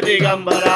ಜಗದಂಬರ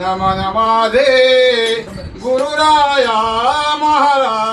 नम नमाधे गुरुराया महाराज।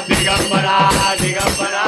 திகம்பரா திகம்பரா